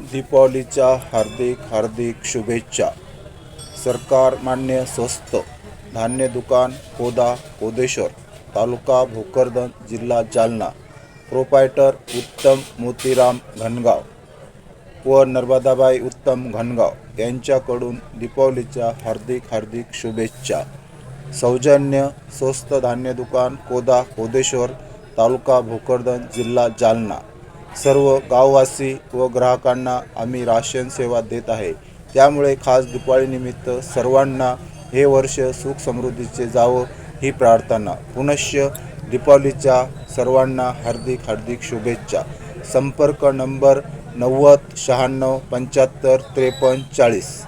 दीपावलीच्या हार्दिक हार्दिक शुभेच्छा. सरकार मान्य स्वस्त धान्य दुकान कोदा कोदेश्वर तालुका भोकरदन जिल्हा जालना. प्रोपायटर उत्तम मोतीराम घनगाव. व नर्मदाबाई उत्तम घनगाव यांच्याकडून दीपावलीच्या हार्दिक हार्दिक शुभेच्छा. सौजन्य स्वस्त धान्य दुकान कोदा कोदेश्वर तालुका भोकरदन जिल्हा जालना. सर्व गाववासी व ग्राहकांना आम्ही राशन सेवा देत आहे. त्यामुळे खास दिवाळीनिमित्त सर्वांना हे वर्ष सुख समृद्धीचे जावं ही प्रार्थना. पुनश्च दीपावलीच्या सर्वांना हार्दिक हार्दिक शुभेच्छा. संपर्क नंबर नव्वद शहाण्णव पंच्याहत्तर त्रेपन्न चाळीस.